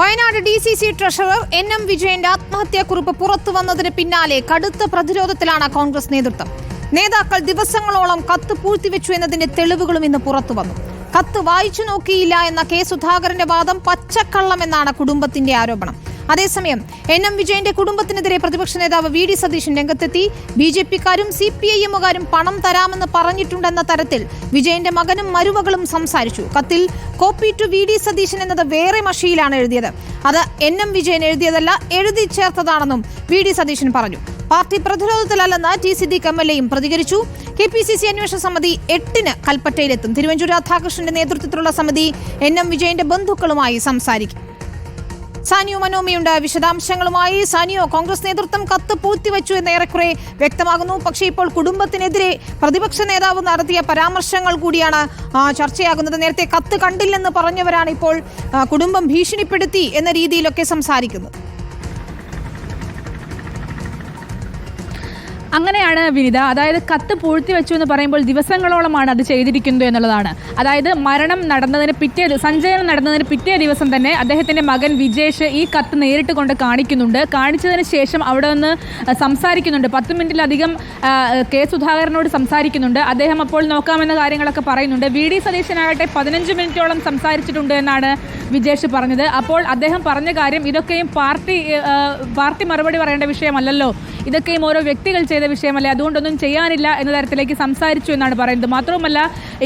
Wayanad D C C treasurer N M വിജയന്റെ ആത്മഹത്യാക്കുറിപ്പ് പുറത്തു വന്നതിന് പിന്നാലെ കടുത്ത പ്രതിരോധത്തിലാണ് കോൺഗ്രസ് നേതൃത്വം. നേതാക്കൾ ദിവസങ്ങളോളം കത്ത് പൂഴ്ത്തിവെച്ചു എന്നതിന്റെ തെളിവുകളും ഇന്ന് പുറത്തു വന്നു. കത്ത് വായിച്ചു നോക്കിയില്ല എന്ന കെ സുധാകരന്റെ വാദം പച്ചക്കള്ളമെന്നാണ് കുടുംബത്തിന്റെ ആരോപണം. അതേസമയം എൻ എം വിജയന്റെ കുടുംബത്തിനെതിരെ പ്രതിപക്ഷ നേതാവ് വി ഡി സതീശൻ രംഗത്തെത്തി. ബി ജെ പിക്കാരും സി പി ഐ എമ്മുകാരും പണം തരാമെന്ന് പറഞ്ഞിട്ടുണ്ടെന്ന തരത്തിൽ വിജയന്റെ മകനും മരുമകളും സംസാരിച്ചു. കത്തിൽ copy to V D Satheesan എന്നത് വേറെ മഷിയിലാണ് എഴുതിയത്. അത് എൻ എം വിജയൻ എഴുതിയതല്ല എഴുതി ചേർത്തതാണെന്നും വി ഡി സതീശൻ പറഞ്ഞു. പാർട്ടി പ്രതിരോധത്തിലല്ലെന്ന് ടി സിദ്ദീഖ് എം എൽ എയും പ്രതികരിച്ചു. കെ പി സി സി അന്വേഷണ സമിതി എട്ടിന് കൽപ്പറ്റയിലെത്തും. തിരുവഞ്ചൂർ രാധാകൃഷ്ണന്റെ നേതൃത്വത്തിലുള്ള സമിതി എൻ എം വിജയന്റെ ബന്ധുക്കളുമായി സംസാരിക്കും. സാനിയോ മനോമിയുണ്ട്. വിശദാംശങ്ങളുമായി സാനിയോ കോൺഗ്രസ് നേതൃത്വം കത്ത് പൂഴ്ത്തിവെച്ചു എന്ന് ഏറെക്കുറെ വ്യക്തമാകുന്നു. പക്ഷേ ഇപ്പോൾ കുടുംബത്തിനെതിരെ പ്രതിപക്ഷ നേതാവ് നടത്തിയ പരാമർശങ്ങൾ കൂടിയാണ് ചർച്ചയാകുന്നത്. നേരത്തെ കത്ത് കണ്ടില്ലെന്ന് പറഞ്ഞവരാണ് ഇപ്പോൾ കുടുംബം ഭീഷണിപ്പെടുത്തി എന്ന രീതിയിലൊക്കെ സംസാരിക്കുന്നത്. അങ്ങനെയാണ് വിനിത. അതായത് കത്ത് പൂഴ്ത്തി വെച്ചു എന്ന് പറയുമ്പോൾ ദിവസങ്ങളോളമാണ് അത് ചെയ്തിരിക്കുന്നത് എന്നുള്ളതാണ്. അതായത് മരണം നടന്നതിന് പിറ്റേ സഞ്ചയനം നടന്നതിന് പിറ്റേ ദിവസം തന്നെ അദ്ദേഹത്തിന്റെ മകൻ വിജേഷ് ഈ കത്ത് നേരിട്ട് കൊണ്ട് കാണിക്കുന്നുണ്ട്. കാണിച്ചതിന് ശേഷം അവിടെ നിന്ന് സംസാരിക്കുന്നുണ്ട്. പത്ത് മിനിറ്റിലധികം കെ സുധാകരനോട് സംസാരിക്കുന്നുണ്ട്. അദ്ദേഹം അപ്പോൾ നോക്കാമെന്ന കാര്യങ്ങളൊക്കെ പറയുന്നുണ്ട്. വി ഡി സതീശനാകട്ടെ പതിനഞ്ച് മിനിറ്റോളം സംസാരിച്ചിട്ടുണ്ട് എന്നാണ് വിജേഷ് പറഞ്ഞത്. അപ്പോൾ അദ്ദേഹം പറഞ്ഞ കാര്യം ഇതൊക്കെയും പാർട്ടി പാർട്ടി മറുപടി പറയേണ്ട വിഷയമല്ലല്ലോ. ഇതൊക്കെയും ഓരോ വ്യക്തികൾ ചെയ്ത വിഷയമല്ലേ? അതുകൊണ്ടൊന്നും ചെയ്യാനില്ല എന്ന തരത്തിലേക്ക് സംസാരിച്ചു എന്നാണ് പറയുന്നത്. മാത്രവുമല്ല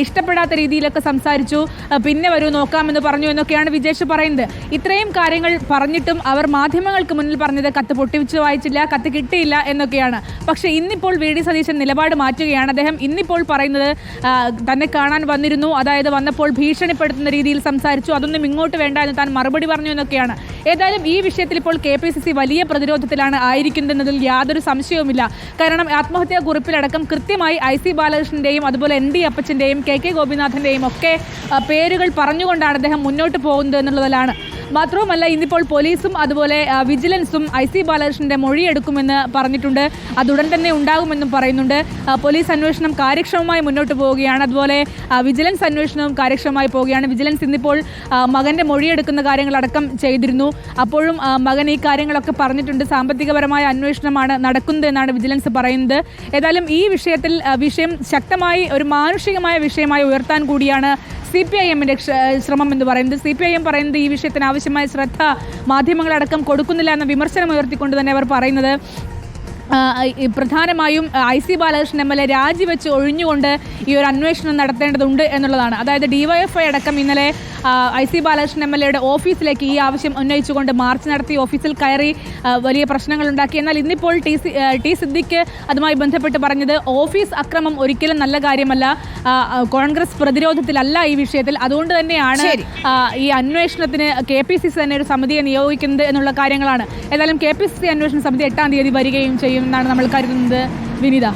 ഇഷ്ടപ്പെടാത്ത രീതിയിലൊക്കെ സംസാരിച്ചു. പിന്നെ വരൂ നോക്കാമെന്ന് പറഞ്ഞു എന്നൊക്കെയാണ് വിജേഷ് പറയുന്നത്. ഇത്രയും കാര്യങ്ങൾ പറഞ്ഞിട്ടും അവർ മാധ്യമങ്ങൾക്ക് മുന്നിൽ പറഞ്ഞത് കത്ത് പൊട്ടിവിച്ച് വായിച്ചില്ല കത്ത് കിട്ടിയില്ല എന്നൊക്കെയാണ്. പക്ഷേ ഇന്നിപ്പോൾ വി ഡി സതീശൻ നിലപാട് മാറ്റുകയാണ്. അദ്ദേഹം ഇന്നിപ്പോൾ പറയുന്നത് തന്നെ കാണാൻ വന്നിരുന്നു. അതായത് വന്നപ്പോൾ ഭീഷണിപ്പെടുത്തുന്ന രീതിയിൽ സംസാരിച്ചു. അതൊന്നും ഇങ്ങോട്ട് വേണ്ട എന്ന് താൻ മറുപടി പറഞ്ഞു എന്നൊക്കെയാണ്. ഏതായാലും ഈ വിഷയത്തിൽ ഇപ്പോൾ കെ വലിയ പ്രതിരോധത്തിലാണ് ആയിരിക്കുന്നതെന്നതിൽ യാതൊരു സംശയവുമില്ല. കാരണം ആത്മഹത്യാ കുറിപ്പിലടക്കം കൃത്യമായി ഐ സി ബാലകൃഷ്ണന്റെയും അതുപോലെ എൻ ഡി അപ്പച്ചന്റെയും കെ കെ ഗോപിനാഥന്റെയും ഒക്കെ പേരുകൾ പറഞ്ഞുകൊണ്ടാണ് അദ്ദേഹം മുന്നോട്ട് പോകുന്നത് എന്നുള്ളതിലാണ്. മാത്രവുമല്ല ഇന്നിപ്പോൾ പോലീസും അതുപോലെ വിജിലൻസും ഐ സി ബാലകൃഷ്ണന്റെ മൊഴിയെടുക്കുമെന്ന് പറഞ്ഞിട്ടുണ്ട്. അത് ഉടൻ തന്നെ ഉണ്ടാകുമെന്നും പറയുന്നുണ്ട്. പോലീസ് അന്വേഷണം കാര്യക്ഷമമായി മുന്നോട്ട് പോവുകയാണ്. അതുപോലെ വിജിലൻസ് അന്വേഷണവും കാര്യക്ഷമമായി പോവുകയാണ്. വിജിലൻസ് ഇന്നിപ്പോൾ മകന്റെ മൊഴിയെടുക്കുന്ന കാര്യങ്ങളടക്കം ചെയ്തിരുന്നു. അപ്പോഴും മകൻ ഈ കാര്യങ്ങളൊക്കെ പറഞ്ഞിട്ടുണ്ട്. സാമ്പത്തികപരമായ അന്വേഷണമാണ് നടക്കുന്നത് എന്നാണ് വിജിലൻസ് പറയുന്നത്. ഏതായാലും ഈ വിഷയത്തിൽ വിഷയം ശക്തമായി ഒരു മാനുഷികമായ വിഷയമായി ഉയർത്താൻ കൂടിയാണ് സി പി ഐ എമ്മിന്റെ ശ്രമം എന്ന് പറയുന്നത്. സി പി ഐ എം പറയുന്നത് ഈ വിഷയത്തിന് ആവശ്യമായ ശ്രദ്ധ മാധ്യമങ്ങളടക്കം കൊടുക്കുന്നില്ല എന്ന വിമർശനം ഉയർത്തിക്കൊണ്ട് തന്നെ അവർ പറയുന്നത്. പ്രധാനമായും I C Balakrishnan M L A രാജിവെച്ച് ഒഴിഞ്ഞുകൊണ്ട് ഈ ഒരു അന്വേഷണം നടത്തേണ്ടതുണ്ട് എന്നുള്ളതാണ്. അതായത് ഡിവൈഎഫ്ഐ അടക്കം ഇന്നലെ I C Balakrishnan M L എയുടെ ഓഫീസിലേക്ക് ഈ ആവശ്യം ഉന്നയിച്ചുകൊണ്ട് മാർച്ച് നടത്തി ഓഫീസിൽ കയറി വലിയ പ്രശ്നങ്ങൾ ഉണ്ടാക്കി. എന്നാൽ ഇന്നിപ്പോൾ ടി സി ടി സിദ്ദിഖ് അതുമായി ബന്ധപ്പെട്ട് പറഞ്ഞത് ഓഫീസ് അക്രമം ഒരിക്കലും നല്ല കാര്യമല്ല കോൺഗ്രസ് പ്രതിരോധത്തിലല്ല ഈ വിഷയത്തിൽ. അതുകൊണ്ട് തന്നെയാണ് ഈ അന്വേഷണത്തിന് കെ പി സി സി തന്നെ ഒരു സമിതിയെ നിയോഗിക്കുന്നത് എന്നുള്ള കാര്യങ്ങളാണ്. ഏതായാലും കെ പി സി സി അന്വേഷണ സമിതി എട്ടാം തീയതി വരികയും ചെയ്യും എന്നാണ് നമ്മൾ കരുതുന്നത്. വിനിത.